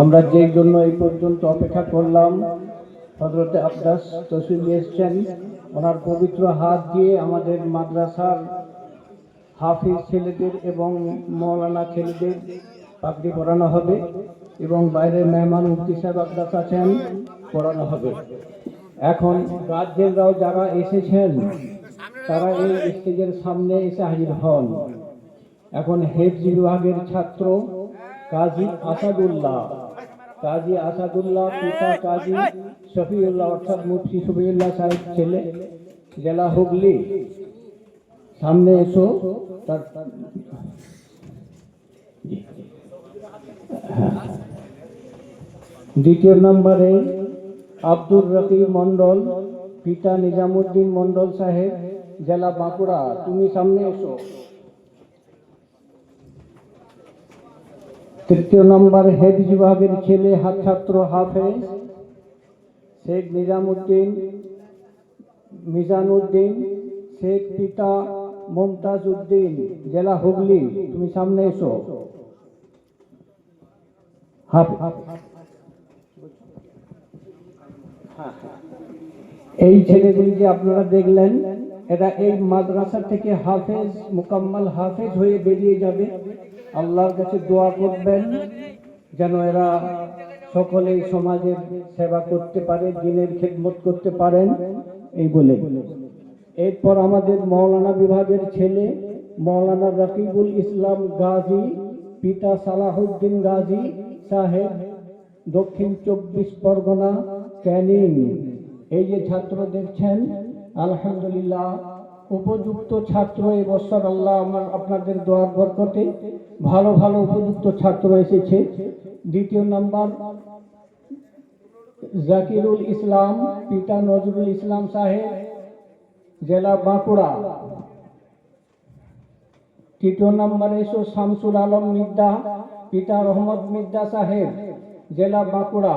আমরা যেই জন্য এই পর্যন্ত অপেক্ষা করলাম হজরতে আব্বাস তসিল এসছেন। ওনার পবিত্র হাত দিয়ে আমাদের মাদ্রাসার হাফিজ ছেলেদের এবং মৌলানা ছেলেদের পাগড়ি পরানো হবে এবং বাইরের মেহমান মুফতি সাহেব আব্বাস আছেন পড়ানো হবে। এখন গার্জেনরাও যারা এসেছেন, তারা এই স্টেজের সামনে এসে হাজির হন। এখন হেফজ বিভাগের ছাত্র কাজী আসাদুল্লাহ। কাজী আসাদুল্লাহ পিতা কাজী শফিউল্লাহ, অর্থাৎ মুফতি শফিউল্লাহ সাহেব ছেলে, জেলা হুগলি। সামনে এসো, তার। দ্বিতীয় নম্বরে আব্দুর রকিব মন্ডল পিতা নিজামুদ্দিন মন্ডল সাহেব, জেলা বাঁকুড়া। তুমি সামনে এসো। তৃতীয় নম্বর হেড বিভাগের ছেলে হাত ছাত্র হাফেজ শেখ নিজামুদ্দিন, মিজানুদ্দিন, শেখ পিতা মমতাজ উদ্দিন জেলা হুগলি। তুমি সামনে এসো। এই ছেলেগুলি যে আপনারা দেখলেন, এরা এই মাদ্রাসা থেকে হাফেজ, মুকাম্মাল হাফেজ হয়ে বেরিয়ে যাবে। আল্লাহর কাছে দোয়া করবেন যেন এরা সকলেই সমাজের সেবা করতে পারে, দিনের খেদমত করতে পারেন, এই বলে। এরপর আমাদের মৌলানা বিভাগের ছেলে, মৌলানা রাকিবুল ইসলাম গাজী, পিতা সালাহুদ্দিন গাজী সাহেব, দক্ষিণ চব্বিশ পরগনা ক্যানিং। এই যে ছাত্র দেখছেন, আলহামদুলিল্লাহ উপযুক্ত ছাত্র এবছর আল্লাহ আমার আপনাদের দোয়ার বরকতে ভালো ভালো উপযুক্ত ছাত্র এসেছে। দ্বিতীয় নাম্বার, জাকিরুল ইসলাম, পিতা নজরুল ইসলাম সাহেব, জেলা বাঁকুড়া। তৃতীয় নম্বরে, এসো শামসুল আলম মিদ্দা, পিতা রহমত মিদ্দা সাহেব, জেলা বাঁকুড়া।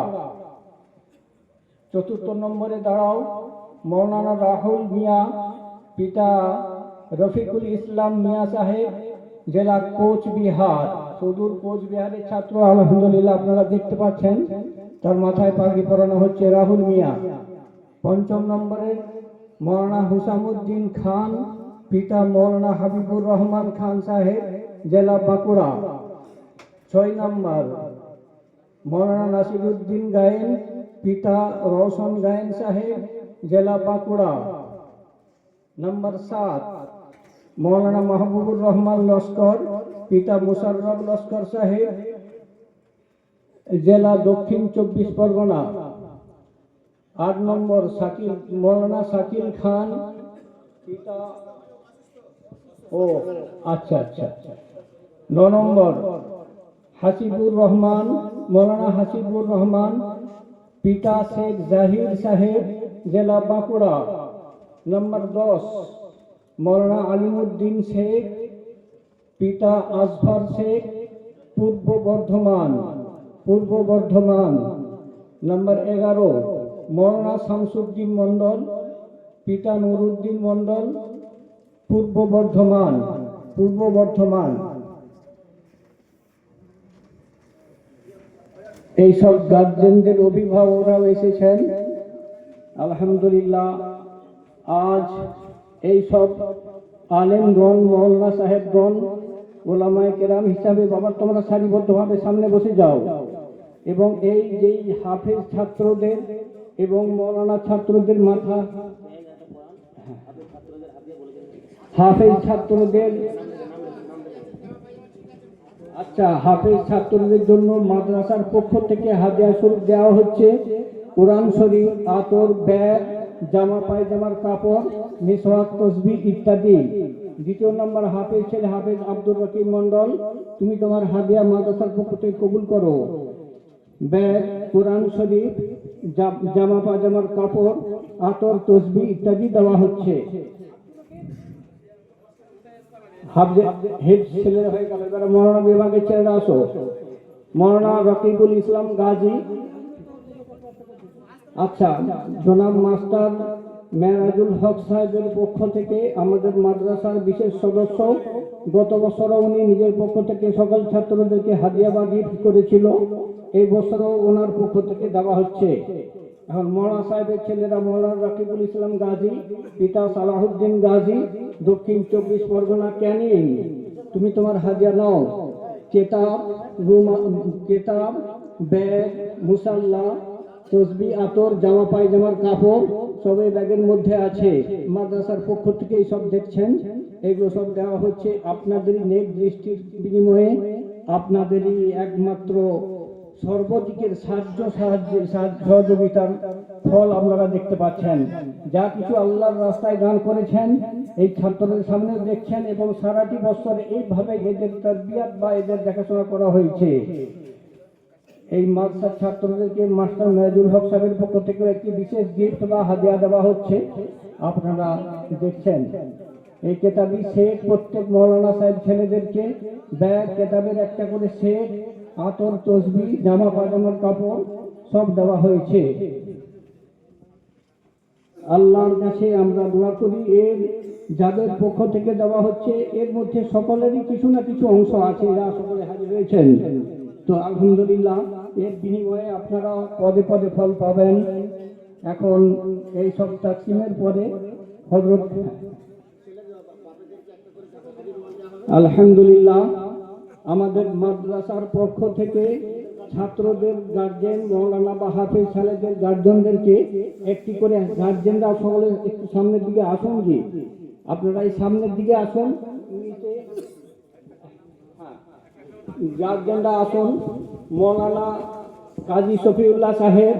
চতুর্থ নম্বরে দাঁড়াও, মৌলানা রাহুল মিয়া পিতা রফিকুল ইসলাম মিয়া সাহেব জেলা কোচবিহার সুদূর কোচবিহারের ছাত্র, আলহামদুলিল্লাহ আপনারা দেখতে পাচ্ছেন, তার মাথায় পাগড়ি পরানো হচ্ছে রাহুল মিয়া। পঞ্চম নম্বরে মৌলানা হুসামুদ্দিন খান, পিতা মৌলানা হাবিবুর রহমান খান সাহেব, জেলা বাঁকুড়া। ছয় নম্বর, মৌলানা নাসিরুদ্দিন গায়েন, পিতা রওশন গায়েন সাহেব, জেলা বাঁকুড়া। নম্বর সাত মৌলানা মাহবুবুর রহমান লস্কর পিতা মুশাররফ লস্কর সাহেব জেলা দক্ষিণ চব্বিশ পরগনা আট নম্বর শাকিল মৌলানা শাকিল খান পিতা ও আচ্ছা আচ্ছা আচ্ছা ন নম্বর হাসিবুর রহমান মৌলানা হাসিবুর রহমান পিতা শেখ জাহির সাহেব জেলা বাঁকুড়া নম্বর দশ, মৌলানা আলিমুদ্দিন শেখ, পিতা আসফর শেখ, পূর্ব বর্ধমান পূর্ব বর্ধমান। নম্বর এগারো, মৌলানা শামসুদ্দিন মণ্ডল, পিতা নুরুদ্দিন মণ্ডল, পূর্ব বর্ধমান পূর্ব বর্ধমান। এইসব গার্জেনদের অভিভাবকরাও এসেছেন। আলহামদুলিল্লাহ। আজ এই সব আলেমগণ, মৌলানা সাহেবগণ, ওলামায় কেরাম হিসাবে বাবা, তোমরা সারিবদ্ধভাবে সামনে বসে যাও। এবং এই যেই হাফেজ ছাত্রদের এবং মৌলানা ছাত্রদের মাথা, হাফেজ ছাত্রদের আচ্ছা হাফেজ ছাত্রদের জন্য মাদ্রাসার পক্ষ থেকে হাদিয়া স্বরূপ দেওয়া হচ্ছে। কোরআন শরীফ, আতর, ব্যাগ জামা, পায়জামার কাপড়, মিসওয়াক, তসবি ইত্যাদি। দ্বিতীয় নম্বর, হাফেজ ছেলে হাফেজ আব্দুর রকিব মন্ডল তুমি তোমার হাদিয়া মাদ্রাসার পক্ষ থেকে কবুল করো। ব্যাগ, কোরআন শরীফ, জামা পায়জামার কাপড়, আতর, তসবি ইত্যাদি দেওয়া হচ্ছে। মৌলানা বিভাগের ছেলেরা আসো। মরণা রকিবুল ইসলাম গাজী আচ্ছা জনাব মাস্টার মেরাজুল হক সাহেবের পক্ষ থেকে আমাদের মাদ্রাসার বিশেষ সদস্য, গত বছরও উনি নিজের পক্ষ থেকে সকল ছাত্রদেরকে হাদিয়া বা গিফট করেছিল, এই বছরও ওনার পক্ষ থেকে দেওয়া হচ্ছে। এখন মৌলানা সাহেবের ছেলেরা মৌলানা রাকিবুল ইসলাম গাজী, পিতা সালাহুদ্দিন গাজী, দক্ষিণ চব্বিশ পরগনা ক্যানিং, তুমি তোমার হাজিয়া নাও। কেতাব, রুমা, কেতাব, ব্যাগ, মুসাল্লা তসবি আতর, জামা, পায়জামার কাপড় সব এই ব্যাগের মধ্যে আছে। মাদ্রাসার পক্ষ থেকে এই সব দেখছেন। এগুলো সব দেওয়া হচ্ছে আপনাদেরই নেক দৃষ্টির বিনিময়ে। আপনাদেরই একমাত্র সর্বদিকের সাহায্য সাহায্য, সহযোগিতার ফল আপনারা দেখতে পাচ্ছেন। যা কিছু আল্লাহর রাস্তায় দান করেছেন, এই ছাত্রদের সামনে দেখছেন এবং সারাটি বছর এইভাবে এদের তরবিয়াত বা এদের দেখাশোনা করা হয়েছে। এই মাদ্রাসার ছাত্রদেরকে মাস্টার মেহজুল হক সাহেবের পক্ষ থেকে একটি বিশেষ গিফট বা হাদিয়া দেওয়া হচ্ছে। আপনারা দেখছেন। এই কেতাবি সেট প্রত্যেক মৌলানা সাহেব ছেলেদেরকে ব্যাগ, কেতাবের একটা করে সেট, আতর, তসবি, জামা পাজামার কাপড় সব দেওয়া হয়েছে। আল্লাহর কাছে আমরা দোয়া করি, এর যাদের পক্ষ থেকে দেওয়া হচ্ছে, এর মধ্যে সকলেরই কিছু না কিছু অংশ আছে যা সকলে হাজির হয়েছেন। তো আলহামদুলিল্লাহ, এর বিনিময়ে আপনারা পদে পদে ফল পাবেন। এখন এই সব তাকসিমের পরে হজরত আলহামদুলিল্লাহ, আমাদের মাদ্রাসার পক্ষ থেকে ছাত্রদের গার্জেন মৌলানা বা হাফিজ সালেদের গার্জেনদেরকে একটি করে গার্জেনরা সকলে একটু সামনের দিকে আসুন কি আপনারা এই সামনের দিকে আসুন। গার্জেনরা আসুন মৌলানা কাজী শফিউল্লাহ সাহেব,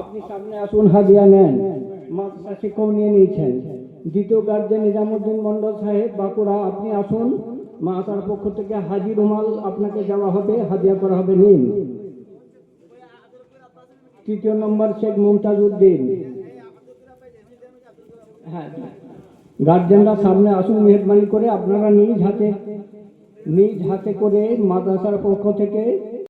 আপনি সামনে আসুন হাদিয়া নেন। মাদ্রাসা শিক্ষক নিয়ে নিয়েছেন। দ্বিতীয় গার্জেন নিজামুদ্দিন মন্ডল সাহেব, বাঁকুড়া, আপনি আসুন। মাসার পক্ষ থেকে হাজি রুমাল আপনাকে দেওয়া হবে হাদিয়া করা হবে, নিন। তৃতীয় নম্বর শেখ মুমতাজ উদ্দিন হ্যাঁ গার্জেনরা সামনে আসুন, মেহরবানি করে আপনারা নিজ হাতে নিজ হাতে করে মাদ্রাসার পক্ষ থেকে